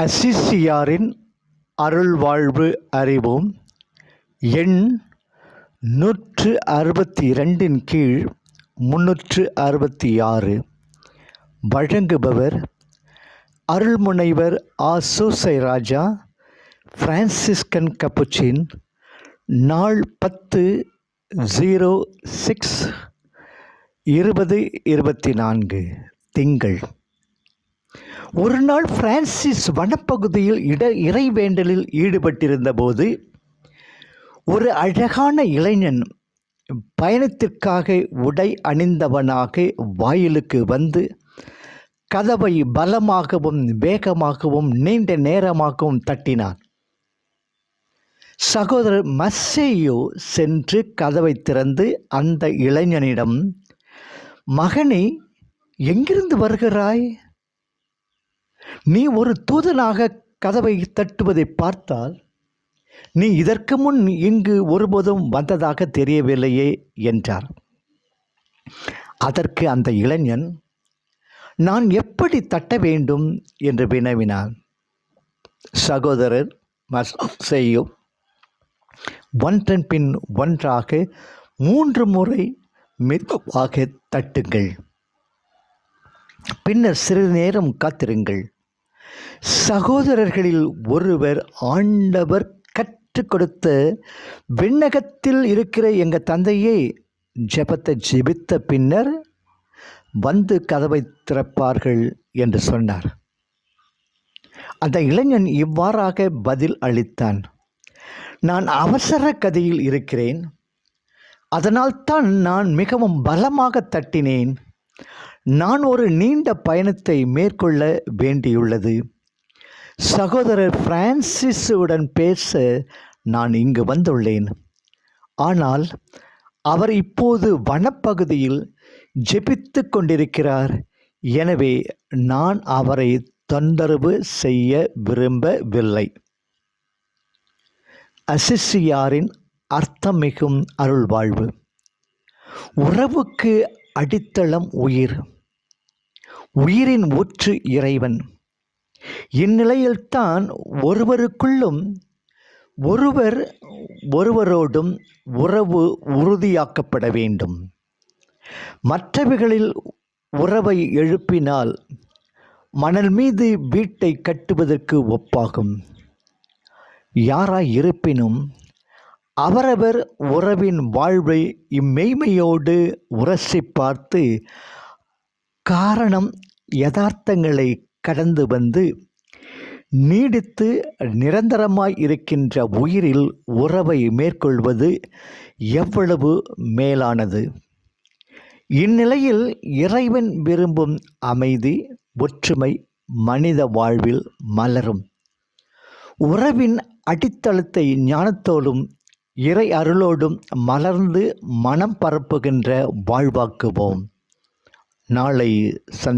அசிசியாரின் அருள்வாழ்வு அறிவோம். எண் நூற்று அறுபத்தி இரண்டின் கீழ் முன்னூற்று அறுபத்தி ஆறு வழங்குபவர் அருள்முனைவர் ஆசோசை ராஜா பிரான்சிஸ்கன் கப்புச்சின் நாள் பத்து ஜீரோ சிக்ஸ் இருபது இருபத்தி நான்கு. திங்கள். ஒரு நாள் பிரான்சிஸ் வனப்பகுதியில் இட இறைவேண்டலில் ஈடுபட்டிருந்தபோது ஒரு அழகான இளைஞன் பயணத்திற்காக உடை அணிந்தவனாக வாயிலுக்கு வந்து கதவை பலமாகவும் வேகமாகவும் நீண்ட நேரமாகவும் தட்டினான். சகோதரர் மசேயோ சென்று கதவை திறந்து அந்த இளைஞனிடம் மகனே எங்கிருந்து வருகிறாய்? நீ ஒரு தூதனாக கதவை தட்டுவதை பார்த்தால் நீ இதற்கு முன் இங்கு ஒருபோதும் வந்ததாக தெரியவில்லையே என்றார். அதற்கு அந்த இளைஞன் நான் எப்படி தட்ட வேண்டும்? என்று வினவினான். சகோதரர் செய்யும். ஒன்றன் பின் ஒன்றாக மூன்று முறை மெதுவாக தட்டுங்கள். பின்னர் சிறிது நேரம் காத்திருங்கள். சகோதரர்களில் ஒருவர் ஆண்டவர் கற்றுக் கொடுத்த விண்ணகத்தில் இருக்கிற எங்கள் தந்தையை ஜெபத்தை ஜெபித்த பின்னர் வந்து கதவை திறப்பார்கள் என்று சொன்னார். அந்த இளைஞன் இவ்வாறாக பதில் அளித்தான். நான் அவசர கதையில் இருக்கிறேன். அதனால்தான் நான் மிகவும் பலமாக தட்டினேன். நான் ஒரு நீண்ட பயணத்தை மேற்கொள்ள வேண்டியுள்ளது. சகோதரர் பிரான்சிஸுடன் பேச நான் இங்கு வந்துள்ளேன். ஆனால் அவர் இப்போது வனப்பகுதியில் ஜெபித்து கொண்டிருக்கிறார். எனவே நான் அவரை தொந்தரவு செய்ய விரும்பவில்லை. அசிசியாரின் அர்த்தமிகும் அருள்வாழ்வு. உறவுக்கு அடித்தளம் உயிர். உயிரின் ஊற்று இறைவன். இந்நிலையில்தான் ஒருவருக்குள்ளும் ஒருவர் ஒருவரோடும் உறவு உறுதியாக்கப்பட வேண்டும். மற்றவைகளில் உறவை எழுப்பினால் மணல் மீது வீட்டை கட்டுவதற்கு ஒப்பாகும். யாராய் இருப்பினும் அவரவர் உறவின் வாழ்வை இம்மெய்மையோடு உரசி பார்த்து காரணம் யதார்த்தங்களை கடந்து வந்து நீடித்து நிரந்தரமாய் இருக்கின்ற உயிரில் உறவை மேற்கொள்வது எவ்வளவு மேலானது? இந்நிலையில் இறைவன் விரும்பும் அமைதி ஒற்றுமை மனித வாழ்வில் மலரும். உறவின் அடித்தளத்தை ஞானத்தோடும் இறை அருளோடும் மலர்ந்து மனம் பரப்புகின்ற வாழ்வாக்குவோம். நாளை சந்தி